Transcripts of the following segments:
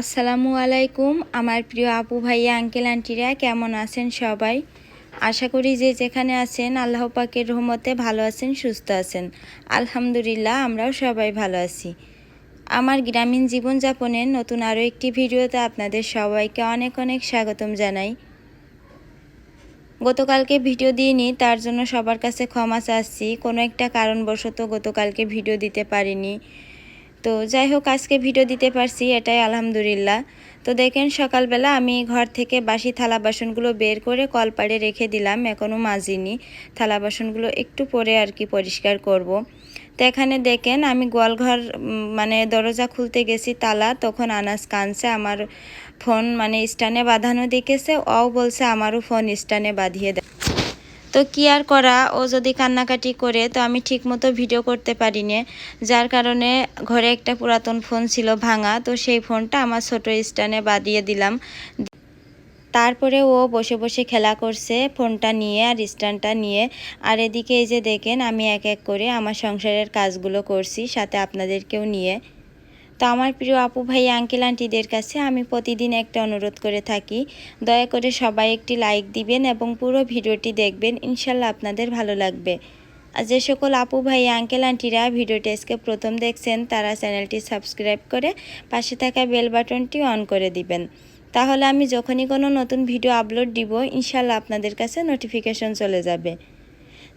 আসসালামু আলাইকুম, আমার প্রিয় আপু ভাইয়া, আঙ্কেল, আন্টিরা, কেমন আছেন সবাই? আশা করি যে যেখানে আছেন, আল্লাহ পাকের রহমতে ভালো আছেন, সুস্থ আছেন। আলহামদুলিল্লাহ, আমরাও সবাই ভালো আছি। আমার গ্রামীণ জীবনযাপনের নতুন আরও একটি ভিডিওতে আপনাদের সবাইকে অনেক অনেক স্বাগতম জানাই। গতকালকে ভিডিও দিইনি, তার জন্য সবার কাছে ক্ষমা চাচ্ছি। কোনো একটা কারণবশত গতকালকে ভিডিও দিতে পারিনি। তো যাই হোক, আজকে ভিডিও দিতে পারছি, এটাই আলহামদুলিল্লাহ তো দেখেন, সকালবেলা আমি ঘর থেকে বাসি থালা বাসনগুলো বের করে কলপাড়ে রেখে দিলাম, এখনও মাজিনি থালা বাসনগুলো একটু পরে আর কি পরিষ্কার করব। তো এখানে দেখেন, আমি গোয়ালঘর মানে দরজা খুলতে গেছি, তালা, তখন আনাস কানছে, আমার ফোন মানে স্টানে বাঁধানো দেখেছে ও বলছে আমারও ফোন স্টানে বাঁধিয়ে দেয় তো কি আর করা? ও যদি কান্নাকাটি করে, তো আমি ঠিকমতো ভিডিও করতে পারি না যার কারণে ঘরে একটা পুরাতন ফোন ছিল ভাঙা, তো সেই ফোনটা আমার ছোট স্ট্যান্ডে বাদিয়ে দিলাম। তারপরে ও বসে বসে খেলা করছে ফোনটা নিয়ে আর স্ট্যান্ডটা নিয়ে। আর এদিকে এই যে দেখেন, আমি এক এক করে আমার সংসারের কাজগুলো করছি, সাথে আপনাদেরকেও নিয়ে। তো আমার প্রিয় আপু ভাই আঙ্কেল আন্টিদের কাছে আমি প্রতিদিন একটা অনুরোধ করে থাকি। দয়া করে সবাই একটি লাইক দিবেন এবং পুরো ভিডিওটি দেখবেন। ইনশাল্লাহ আপনাদের ভালো লাগবে। যে সকল আপু ভাই আঙ্কেল আন্টিরা ভিডিওটি আজকে প্রথম দেখছেন, তারা চ্যানেলটি সাবস্ক্রাইব করে পাশে থাকা বেল বাটনটি অন করে দিবেন। তাহলে আমি যখনই কোনো নতুন ভিডিও আপলোড দিব, ইনশাল্লাহ আপনাদের কাছে নোটিফিকেশন চলে যাবে।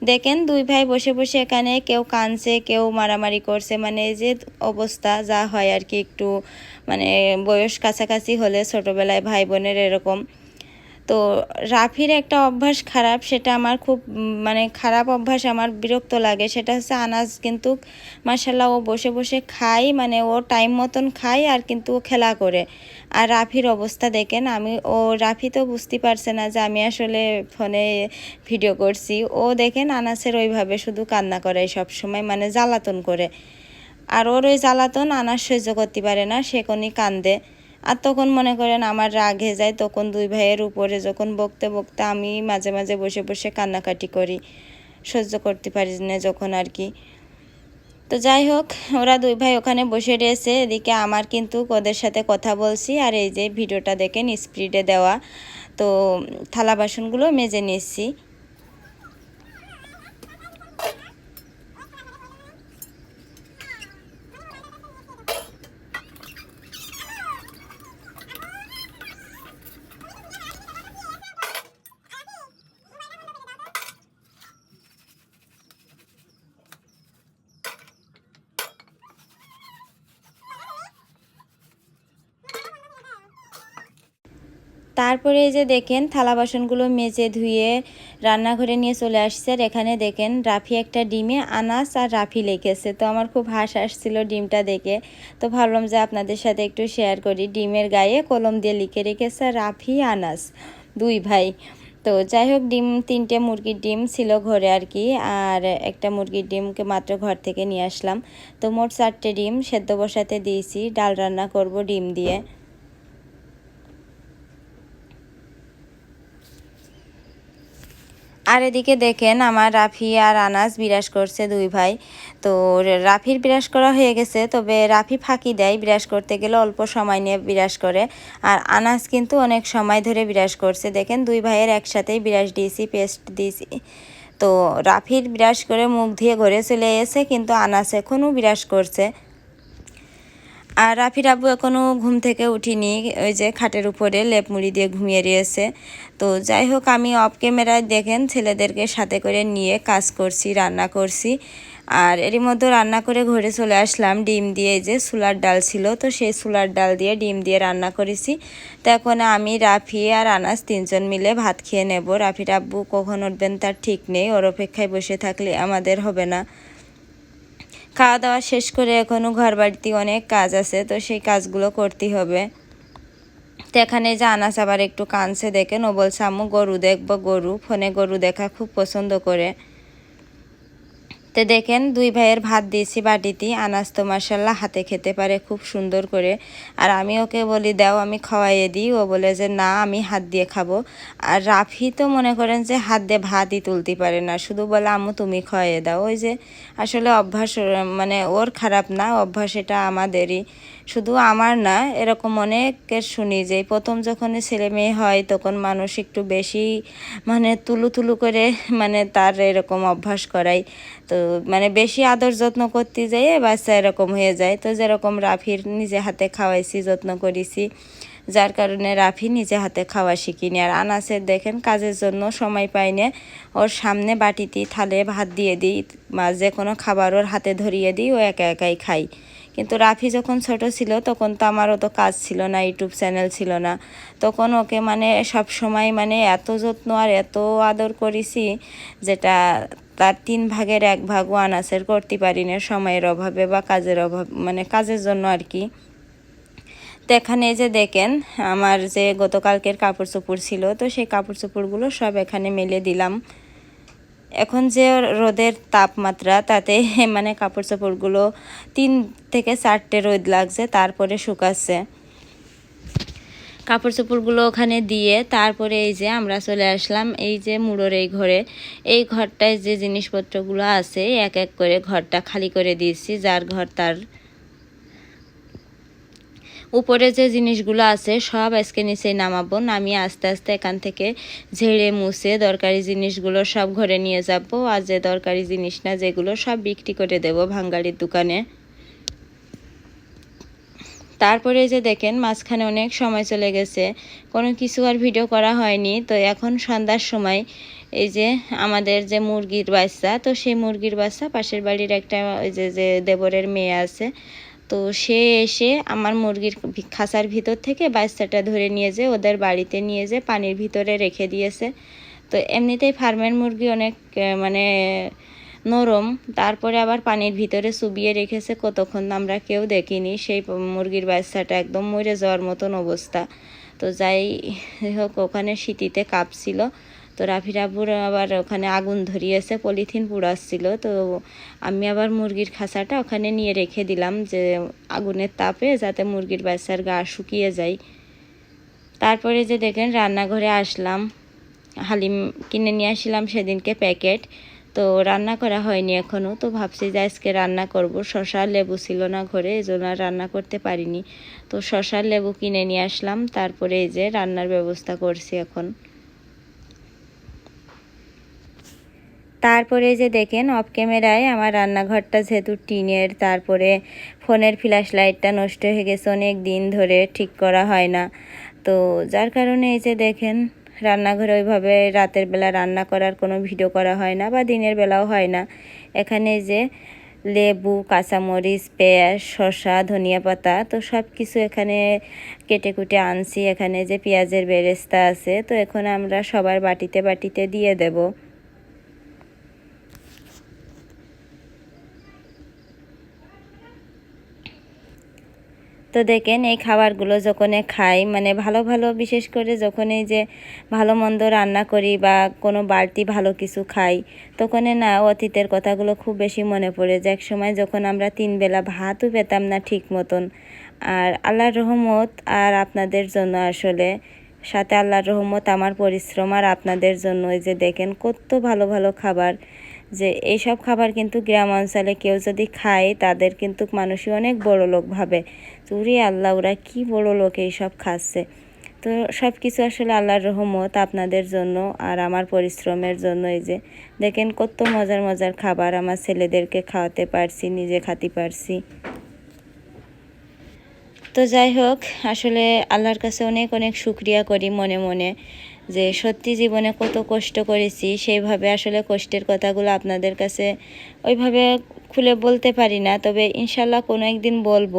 দেখেন দুই ভাই বসে বসে এখানে কেউ কানছে কেউ মারামারি করছে মানে যে অবস্থা যা হয় আর কি একটু মানে বয়স কাছাকাছি হলে ছোটোবেলায় ভাই বোনের এরকম। তো রাফির একটা অভ্যাস খারাপ, সেটা আমার খুব মানে খারাপ অভ্যাস আমার বিরক্ত লাগে। সেটা হচ্ছে আনাজ কিন্তু মার্শাল্লাহ ও বসে বসে খায় মানে ও টাইম মতন খায় আর কিন্তু ও খেলা করে। আর রাফির অবস্থা দেখেন, আমি, ও, রাফি তো বুঝতে পারছে না যে আমি আসলে ফোনে ভিডিও করছি। ও দেখেন আনাসের ওইভাবে শুধু কান্না করে সব সময় মানে জ্বালাতন করে। আর ওর ওই জ্বালাতন আনাস সহ্য করতে পারে না, সে কোনই কান্দে। আর তখন মনে করেন আমার রাগ হয়ে যায়, তখন দুই ভাইয়ের উপরে যখন বকতে বকতে আমি মাঝে মাঝে বসে বসে কান্নাকাটি করি, সহ্য করতে পারি না যখন আর কি। তো যাই হোক, ওরা দুই ভাই ওখানে বসে রয়েছে, এদিকে আমার কিন্তু ওদের সাথে কথা বলছি আর এই যে ভিডিওটা দেখেন স্পিডে দেওয়া, তো থালা বাসনগুলো মেজে নিচ্ছি তারপরে এই যে দেখেন, থালা বাসনগুলো মেজে ধুয়ে রান্নাঘরে নিয়ে চলে আসছে আর এখানে দেখেন রাফি একটা ডিমে আনাস আর রাফি লেগেছে। তো আমার খুব হাস আসছিল ডিমটা দেখে। তো ভাবলাম যে আপনাদের সাথে একটু শেয়ার করি। ডিমের গায়ে কলম দিয়ে লিখে রেখেছে রাফি, আনাস, দুই ভাই। তো যাই হোক, ডিম, তিনটে মুরগির ডিম ছিল ঘরে আর কি। আর একটা মুরগির ডিমকে মাত্র ঘর থেকে নিয়ে আসলাম। তো মোট চারটে ডিম সেদ্ধ বসাতে দিয়েছি। ডাল রান্না করব ডিম দিয়ে। আর এদিকে দেখেন আমার রাফি আর আনাস বিরাজ করছে দুই ভাই। তো রাফির বিরাজ করা হয়ে গেছে, তবে রাফি ফাঁকি দেয় বিরাজ করতে গেলে অল্প সময় নিয়ে বিরাজ করে। আর আনাস কিন্তু অনেক সময় ধরে বিরাজ করছে। দেখেন দুই ভাইয়ের একসাথেই বিরাজ দিয়েছি, পেস্ট দিয়েছি। তো রাফির বিরাজ করে মুখ দিয়ে ঘরে চলে এসে কিন্তু আনাস এখনও বিরাজ করছে। আর রাফির আব্বু এখনও ঘুম থেকে উঠিনি, ওই যে খাটের উপরে লেপ মুড়ি দিয়ে ঘুমিয়ে রয়েছে। তো যাই হোক, আমি অফ ক্যামেরায় দেখেন, ছেলেদেরকে সাথে করে নিয়ে কাজ করছি, রান্না করছি। আর এরই মধ্যে রান্না করে ঘরে চলে আসলাম, ডিম দিয়ে যে সুলার ডাল ছিল, তো সেই সুলার ডাল দিয়ে ডিম দিয়ে রান্না করেছি। তো এখন আমি, রাফি আর আনাস তিনজন মিলে ভাত খেয়ে নেব। রাফির আব্বু কখন উঠবেন তার ঠিক নেই, ওর অপেক্ষায় বসে থাকলে আমাদের হবে না। খাওয়া দাওয়া শেষ করে এখনও ঘর বাড়িতে অনেক কাজ আছে, তো সেই কাজগুলো করতে হবে। তো এখানে যে আনাস আবার একটু কানছে দেখেন ও বলছে গরু দেখব, গরু, ফোনে গরু দেখা খুব পছন্দ করে। তো দেখেন দুই ভাইয়ের ভাত দিয়েছি বাটিতে, আনাজ তো মার্শাল্লাহ হাতে খেতে পারে খুব সুন্দর করে। আর আমি ওকে বলি, দাও, আমি খাওয়াইয়ে দিই। ও বলে যে, না, আমি হাত দিয়ে খাব। আর রাফি তো মনে করেন যে, হাত দিয়ে ভাতই তুলতে পারে না। শুধু বলে, আম্মু, তুমি খাওয়াইয়ে দাও। ওই যে, আসলে অভ্যাস মানে ওর খারাপ না, অভ্যাস এটা আমাদেরই। শুধু আমার না, এরকম অনেকের শুনি যে প্রথম যখন ছেলে মেয়ে হয় তখন মানুষ একটু বেশি মানে তুলু তুলু করে মানে তার এরকম অভ্যাস করাই তো মানে বেশি আদর যত্ন করতে যাই বাচ্চা এরকম হয়ে যায়। তো যেরকম রাফির নিজে হাতে খাওয়াইছি, যত্ন করেছি, যার কারণে রাফি নিজে হাতে খাওয়া শিখিনি। আর আনাসের দেখেন কাজের জন্য সময় পাই না, ওর সামনে বাটিতে থালে ভাত দিয়ে দিই, বা যে কোনো খাবার ওর হাতে ধরিয়ে দিই, ও একা একাই খাই কিন্তু রাফি যখন ছোট ছিল, তখন তো আমার অত কাজ ছিল না, ইউটিউব চ্যানেল ছিল না। তখন ওকে মানে সব সময় মানে এত যত্ন আর এত আদর করেছি যেটা তার তিন ভাগের এক ভাগও আনাসের করতে পারি না সময়ের অভাবে বা কাজের অভাব মানে কাজের জন্য আর কি। তো এখানে যে দেখেন, আমার যে গতকালকের কাপড় চোপড় ছিল, তো সেই কাপড় চোপড়গুলো সব এখানে মেলে দিলাম। এখন যে রোদের তাপমাত্রা, তাতে মানে কাপড় চোপড়গুলো তিন থেকে চারটে রোদ লাগছে, তারপরে শুকাচ্ছে। কাপড় চোপড়গুলো ওখানে দিয়ে তারপরে এই যে আমরা চলে আসলাম, এই যে মুড়োর এই ঘরে। এই ঘরটায় যে জিনিসপত্রগুলো আছে, এক এক করে ঘরটা খালি করে দিয়েছি, যার ঘর তার উপরে যে জিনিসগুলো আছে, সব আজকে নিচে নামাবো। নামিয়ে আস্তে আস্তে এখান থেকে ঝেড়ে মুছে দরকারি জিনিসগুলো সব ঘরে নিয়ে যাব। আর যে দরকারি জিনিস না, যেগুলো সব বিক্রি করে দেব ভাঙ্গারির দোকানে। তারপরে যে দেখেন, মাঝখানে অনেক সময় চলে গেছে। কোনো কিছু আর ভিডিও করা হয়নি। তো এখন সন্ধ্যার সময় এই যে আমাদের যে মুরগির বাচ্চা, তো সেই মুরগির বাচ্চা পাশের বাড়ির একটা ওই যে যে দেবরের মেয়ে আছে তো সে এসে আমার মুরগির খাঁচার ভিতর থেকে বাচ্চাটা ধরে নিয়ে যেয়ে ওদের বাড়িতে নিয়ে যেয়ে পানির ভিতরে রেখে দিয়েছে। তো এমনিতেই ফার্মের মুরগি অনেক মানে নরম। তারপরে আবার পানির ভিতরে চুবিয়ে রেখেছে। কতক্ষণ আমরা কেউ দেখিনি। সেই মুরগির বাচ্চাটা একদম মরে যাওয়ার মতন অবস্থা। তো যাই হোক, ওখানে শীতিতে কাঁপছিল। তো রাফি রাবুর আবার ওখানে আগুন ধরিয়েছে, পলিথিন পুড়াচ্ছিল। তো আমি আবার মুরগির খাঁচাটা ওখানে নিয়ে রেখে দিলাম যে আগুনের তাপে যাতে মুরগির বাচ্চার গা শুকিয়ে যায়। তারপরে যে দেখেন রান্নাঘরে আসলাম, হালিম কিনে নিয়ে আসলাম সেদিনকে প্যাকেট। তো রান্না করা হয়নি এখনও তো ভাবছি যে আজকে রান্না করব। শশা লেবু ছিল না ঘরে, এই জন্য রান্না করতে পারিনি। তো শশার লেবু কিনে নিয়ে আসলাম, তারপরে এই যে রান্নার ব্যবস্থা করছি এখন। তারপরে যে দেখেন অফ ক্যামেরায় আমার রান্নাঘরটা যেহেতু টিনের, তারপরে ফোনের ফ্ল্যাশ লাইটটা নষ্ট হয়ে গেছে অনেক দিন ধরে, ঠিক করা হয় না। তো যার কারণে এই যে দেখেন, রান্নাঘরে ওইভাবে রাতের বেলা রান্না করার কোনো ভিডিও করা হয় না বা দিনের বেলাও হয় না। এখানে যে লেবু, কাঁচামরিচ, পেঁয়াজ, শসা, ধনিয়া পাতা, তো সব কিছু এখানে কেটে কুটে আনছি। এখানে যে পেঁয়াজের বেরেস্তা আছে, তো এখন আমরা সবার বাটিতে বাটিতে দিয়ে দেবো। তো দেখেন এই খাবারগুলো যখন খাই মানে ভালো ভালো, বিশেষ করে যখন এই যে ভালো মন্দ রান্না করি বা কোনো বাড়তি ভালো কিছু খাই, তখন না অতীতের কথাগুলো খুব বেশি মনে পড়ে যে এক সময় যখন আমরা তিন বেলা ভাতও পেতাম না ঠিক মতন। আর আল্লাহর রহমত আর আপনাদের জন্য আসলে, সাথে আল্লাহর রহমত, আমার পরিশ্রম আর আপনাদের জন্য, এই যে দেখেন কত ভালো ভালো খাবার। যে এইসব খাবার কিন্তু গ্রাম অঞ্চলে কেউ যদি খায়, তাদের কিন্তু মানুষই অনেক বড় লোক ভাবে। চুরি আল্লাহ, ওরা কী বড় লোক এইসব খাচ্ছে? তো সব কিছু আসলে আল্লাহর রহমত আপনাদের জন্য আর আমার পরিশ্রমের জন্য এই যে। দেখেন কত মজার মজার খাবার আমার ছেলেদেরকে খাওয়াতে পারছি, নিজে খাতে পারছি। তো যাই হোক, আসলে আল্লাহর কাছে অনেক অনেক শুক্রিয়া করি মনে মনে। যে সত্যি জীবনে কত কষ্ট করেছি, সেইভাবে আসলে কষ্টের কথাগুলো আপনাদের কাছে ওইভাবে খুলে বলতে পারি না। তবে ইনশাল্লাহ কোনো একদিন বলব।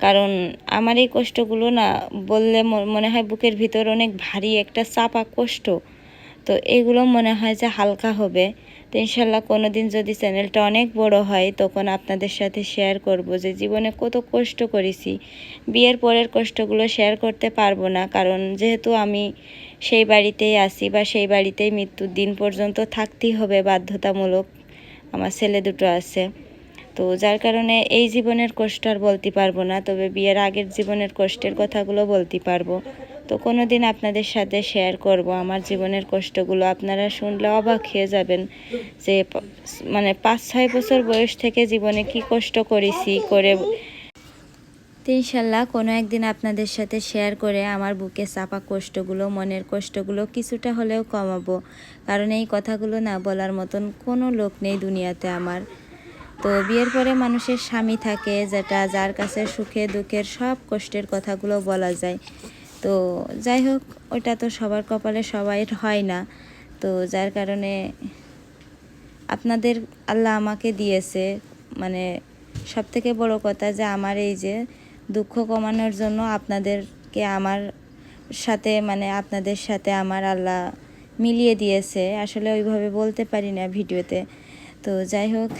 কারণ আমার এই কষ্টগুলো না বললে মনে হয় বুকের ভিতর অনেক ভারী একটা চাপা কষ্ট। তো এগুলো মনে হয় যে হালকা হবে। তো ইনশাল্লাহ কোনো দিন যদি চ্যানেলটা অনেক বড় হয়, তখন আপনাদের সাথে শেয়ার করব যে জীবনে কত কষ্ট করেছি। বিয়ের পরের কষ্টগুলো শেয়ার করতে পারব না। কারণ যেহেতু আমি সেই বাড়িতেই আসি বা সেই বাড়িতেই মৃত্যুর দিন পর্যন্ত থাকতেই হবে বাধ্যতামূলক। আমার ছেলে দুটো আছে। তো যার কারণে এই জীবনের কষ্ট আর বলতে পারব না, তবে বিয়ের আগের জীবনের কষ্টের কথাগুলো বলতে পারব। তো কোনো দিন আপনাদের সাথে শেয়ার করব আমার জীবনের কষ্টগুলো। আপনারা শুনলে অবাক হয়ে যাবেন যে মানে পাঁচ ছয় বছর বয়স থেকে জীবনে কি কষ্ট করেছি, করে তো ইনশাল্লাহ কোনো একদিন আপনাদের সাথে শেয়ার করে আমার বুকে চাপা কষ্টগুলো, মনের কষ্টগুলো কিছুটা হলেও কমাবো। কারণ এই কথাগুলো না বলার মতন কোনো লোক নেই দুনিয়াতে আমার। তো বিয়ের পরে মানুষের স্বামী থাকে, যেটা যার কাছে সুখে দুঃখের সব কষ্টের কথাগুলো বলা যায়। তো যাই হোক, ওটা তো সবার কপালে সবাই হয় না। তো যার কারণে আপনাদের আল্লাহ আমাকে দিয়েছে। মানে সব থেকে বড় কথা যে আমার এই যে দুঃখ কমানোর জন্য আপনাদেরকে আমার সাথে মানে আপনাদের সাথে আমার আল্লাহ মিলিয়ে দিয়েছে। আসলে ওইভাবে বলতে পারি না ভিডিওতে। তো যাই হোক,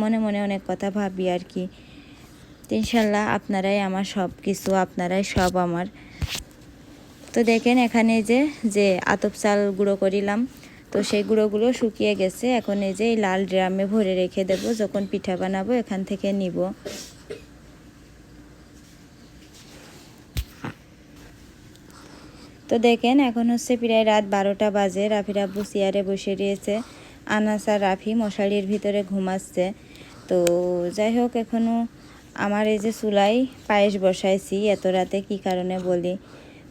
মনে মনে অনেক কথা ভাবি আর কি। ইনশাল্লাহ আপনারাই আমার সব কিছু আপনারাই সব আমার। তো দেখেন এখানে যে যে আতপ চাল গুঁড়ো করিলাম, তো সেই গুঁড়োগুলো শুকিয়ে গেছে। এখন এই যে লাল ড্রামে ভরে রেখে দেব, যখন পিঠা বানাবো এখান থেকে নিব। তো দেখেন, এখন হচ্ছে প্রায় রাত বারোটা বাজে। রাফির আব্বু চেয়ারে বসে রয়েছে। আনাস আর রাফি মশারির ভিতরে ঘুমাচ্ছে। তো যাই হোক এখনও আমার এই যে চুলাই পায়েস বসাইছি, এত রাতে কি কারণে বলি?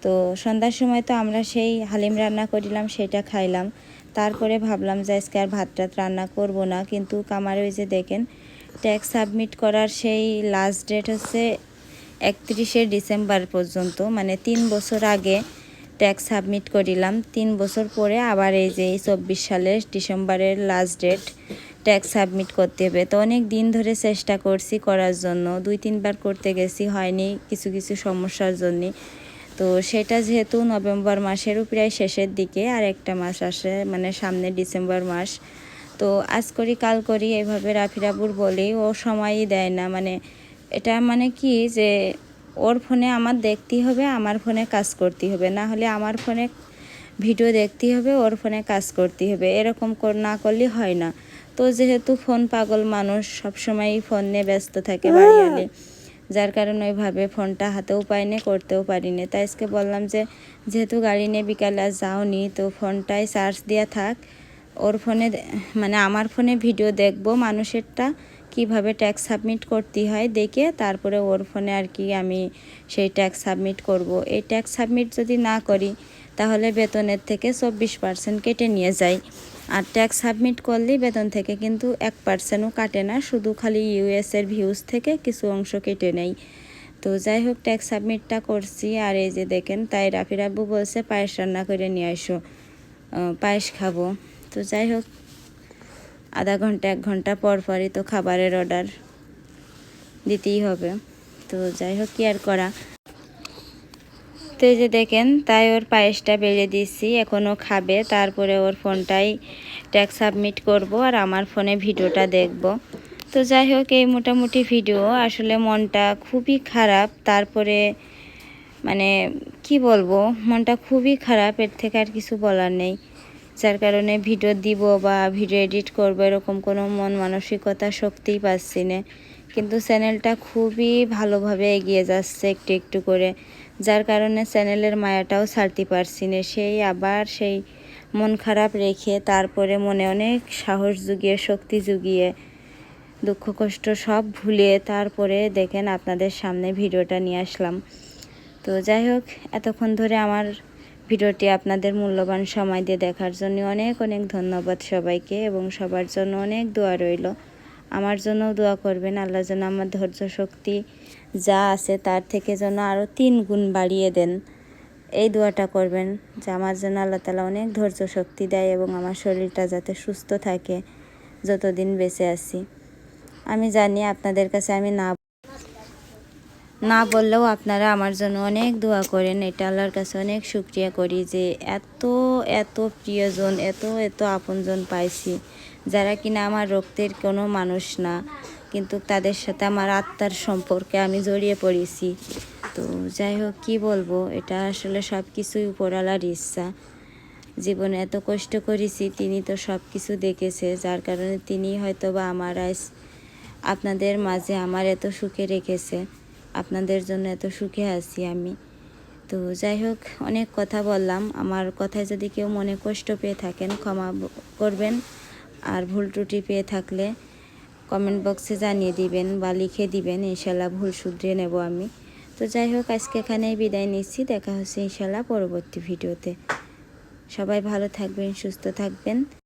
তো সন্ধ্যার সময় তো আমরা সেই হালিম রান্না করিলাম, সেটা খাইলাম। তারপরে ভাবলাম যে আজকে আর ভাত টাত রান্না করব না। কিন্তু কামারে ওই যে দেখেন ট্যাক্স সাবমিট করার সেই লাস্ট ডেট হচ্ছে একত্রিশে ডিসেম্বর পর্যন্ত। মানে তিন বছর আগে ট্যাক্স সাবমিট করিলাম। তিন বছর পরে আবার এই যে চব্বিশ সালের ডিসেম্বরের লাস্ট ডেট ট্যাক্স সাবমিট করতে হবে। তো অনেক দিন ধরে চেষ্টা করছি করার জন্য। দুই, তিনবার করতে গেছি, হয়নি কিছু কিছু সমস্যার জন্যে। তো সেটা যেহেতু নভেম্বর মাসেরও প্রায় শেষের দিকে, আর একটা মাস আসে মানে সামনে ডিসেম্বর মাস। তো আজ করি, কাল করি, এভাবে রাফিরাবুর বলেই ও সময়ই দেয় না। মানে এটা মানে কি যে ওর ফোনে আমার দেখতেই হবে, আমার ফোনে কাজ করতে হবে। না হলে আমার ফোনে ভিডিও দেখতেই হবে, ওর ফোনে কাজ করতে হবে। এরকম না করলে হয় না। তো যেহেতু ফোন পাগল মানুষ, সবসময়ই ফোন নিয়ে ব্যস্ত থাকে বাড়িয়ালে যার কারণে ওইভাবে ফোনটা হাতেও পাইনি করতেও পারি পারিনি। তাই আজকে বললাম যে, যেহেতু গাড়ি নিয়ে বিকালে আর যাওনি, তো ফোনটাই চার্জ দেওয়া থাক। ওর ফোনে মানে আমার ফোনে ভিডিও দেখব, মানুষেরটা কীভাবে ট্যাক্স সাবমিট করতে হয় দেখে তারপরে ওর ফোনে আর কি আমি সেই ট্যাক্স সাবমিট করব। এই ট্যাক্স সাবমিট যদি না করি, তাহলে বেতনের থেকে চব্বিশ পার্সেন্ট কেটে নিয়ে যায় আর ট্যাক্স সাবমিট করলেই বেতন থেকে কিন্তু এক পার্সেন্টও কাটে না, শুধু খালি ইউএসের ভিউজ থেকে কিছু অংশ কেটে নেই। তো যাই হোক ট্যাক্স সাবমিটটা করছি। আর এই যে দেখেন, তাই রাফির আব্বু বলছে, পায়েস রান্না করে নিয়ে আসো পায়েস খাব। তো যাই হোক আধা ঘণ্টা, এক ঘণ্টা পর পরই তো খাবারের অর্ডার দিতেই হবে। তো যাই হোক, কি আর করা? তো এই যে দেখেন, তাই ওর পায়েসটা বেড়ে দিচ্ছি এখনও খাবে। তারপরে ওর ফোনটাই ট্যাক্স সাবমিট করব আর আমার ফোনে ভিডিওটা দেখব। তো যাই হোক, এই মোটামুটি ভিডিও। আসলে মনটা খুবই খারাপ। তারপরে মানে কি বলব, মনটা খুবই খারাপ, এর থেকে আর কিছু বলার নেই। যার কারণে ভিডিও দিব বা ভিডিও এডিট করব, এরকম কোনো মন মানসিকতা শক্তিই পাচ্ছি না। কিন্তু চ্যানেলটা খুবই ভালোভাবে এগিয়ে যাচ্ছে একটু একটু করে। যার কারণে চ্যানেলের মায়াটাও ছাড়তে পারছি না। সেই আবার সেই মন খারাপ রেখে তারপরে মনে অনেক সাহস জুগিয়ে, শক্তি জুগিয়ে, দুঃখ কষ্ট সব ভুলিয়ে তারপরে দেখেন আপনাদের সামনে ভিডিওটা নিয়ে আসলাম। তো যাই হোক, এতক্ষণ ধরে আমার ভিডিওটি আপনাদের মূল্যবান সময় দিয়ে দেখার জন্য অনেক অনেক ধন্যবাদ সবাইকে এবং সবার জন্য অনেক দোয়া রইল। আমার জন্যও দোয়া করবেন, আল্লাহ যেন আমার ধৈর্য শক্তি যা আছে তার থেকে যেন আরও তিন গুণ বাড়িয়ে দেন। এই দোয়াটা করবেন যে আমার জন্য আল্লাহ তালা অনেক ধৈর্য শক্তি দেয় এবং আমার শরীরটা যাতে সুস্থ থাকে যতদিন বেঁচে আছি। আমি জানি আপনাদের কাছে আমি না না বললেও আপনারা আমার জন্য অনেক দোয়া করেন। এটা আল্লাহর কাছে অনেক শুক্রিয়া করি যে এত এত প্রিয়জন, এত এত আপনজন পাইছি, যারা কিনা আমার রক্তের কোনো মানুষ না, কিন্তু তাদের সাথে আমার আত্মার সম্পর্কে আমি জড়িয়ে পড়েছি। তো যাই হোক, কী বলব? এটা আসলে সব কিছুই উপরালার ইচ্ছা জীবনে এত কষ্ট করেছি, তিনি তো সব কিছু দেখেছে, যার কারণে তিনি হয়তো বা আমার আজ আপনাদের মাঝে আমার এত সুখে রেখেছে। আপনাদের জন্য এত সুখে আছি আমি। তো যাই হোক, অনেক কথা বললাম। আমার কথায় যদি কেউ মনে কষ্ট পেয়ে থাকেন, ক্ষমা করবেন। আর ভুল ত্রুটি পেয়ে থাকলে কমেন্ট বক্সে জানিয়ে দিবেন বা লিখে দিবেন, ইনশাল্লাহ ভুল শুধরিয়ে নেব আমি। তো যাই হোক, আজকে এখানেই বিদায় নিচ্ছি। দেখা হচ্ছে ইনশাল্লাহ পরবর্তী ভিডিওতে। সবাই ভালো থাকবেন, সুস্থ থাকবেন।